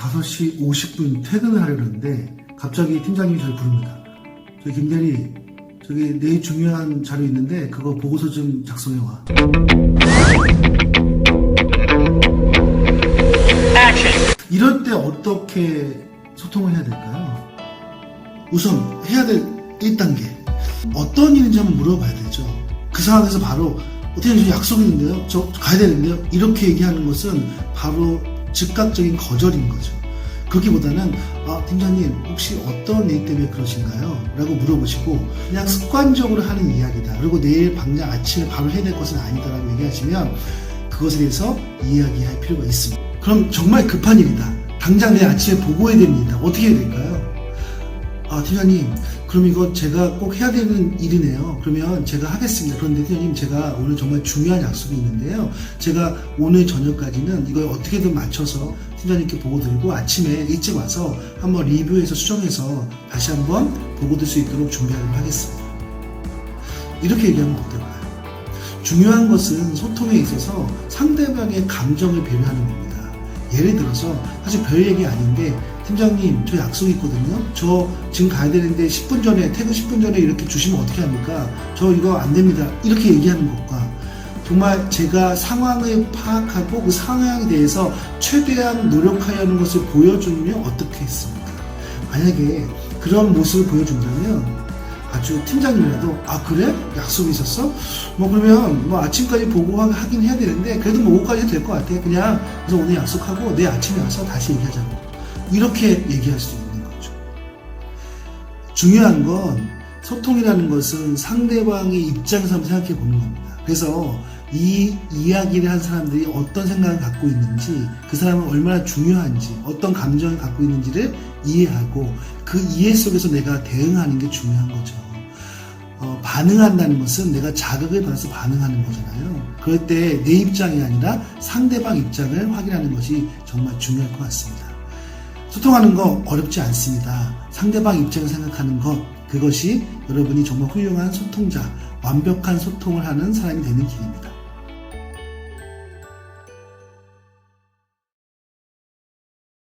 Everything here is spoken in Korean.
5시 50분 퇴근을 하려는데 갑자기 팀장님이 저를 부릅니다. 저기 김대리 저기 내일 중요한 자료 있는데 그거 보고서 좀 작성해 와. 이럴 때 어떻게 소통을 해야 될까요? 우선 해야 될 1단계 어떤 일인지 한번 물어봐야 되죠. 그 상황에서 바로 어떻게 저 약속이 있는데요? 저 가야 되는데요? 이렇게 얘기하는 것은 바로 즉각적인 거절인 거죠. 그렇기보다는 아, 팀장님 혹시 어떤 일 때문에 그러신가요? 라고 물어보시고 그냥 습관적으로 하는 이야기다. 그리고 내일 당장 아침에 바로 해야 될 것은 아니다라고 얘기하시면 그것에 대해서 이야기할 필요가 있습니다. 그럼 정말 급한 일이다. 당장 내일 아침에 보고해야 됩니다. 어떻게 해야 될까요? 아, 팀장님, 그럼 이거 제가 꼭 해야 되는 일이네요. 그러면 제가 하겠습니다. 그런데 팀장님, 제가 오늘 정말 중요한 약속이 있는데요. 제가 오늘 저녁까지는 이걸 어떻게든 맞춰서 팀장님께 보고 드리고 아침에 일찍 와서 한번 리뷰해서 수정해서 다시 한번 보고 드릴 수 있도록 준비하도록 하겠습니다. 이렇게 얘기하면 어떨까요? 중요한 것은 소통에 있어서 상대방의 감정을 배려하는 겁니다. 예를 들어서 사실 별 얘기 아닌데 팀장님 저 약속 있거든요. 저 지금 가야 되는데 10분 전에 퇴근 10분 전에 이렇게 주시면 어떻게 합니까? 저 이거 안 됩니다. 이렇게 얘기하는 것과 정말 제가 상황을 파악하고 그 상황에 대해서 최대한 노력하려는 것을 보여주면 어떻게 했습니까? 만약에 그런 모습을 보여준다면 아주 팀장님이라도 아 그래 약속이 있었어? 뭐 그러면 뭐 아침까지 보고 하- 하긴 해야 되는데 그래도 뭐 오후까지 될 것 같아 그냥 그래서 오늘 약속하고 내일 아침에 와서 다시 얘기하자고 이렇게 얘기할 수 있는 거죠 중요한 건 소통이라는 것은 상대방의 입장에서 한번 생각해 보는 겁니다 그래서 이 이야기를 한 사람들이 어떤 생각을 갖고 있는지 그 사람은 얼마나 중요한지 어떤 감정을 갖고 있는지를 이해하고 그 이해 속에서 내가 대응하는 게 중요한 거죠. 어, 반응한다는 것은 내가 자극을 받아서 반응하는 거잖아요. 그럴 때 내 입장이 아니라 상대방 입장을 확인하는 것이 정말 중요할 것 같습니다. 소통하는 거 어렵지 않습니다. 상대방 입장을 생각하는 것, 그것이 여러분이 정말 훌륭한 소통자, 완벽한 소통을 하는 사람이 되는 길입니다.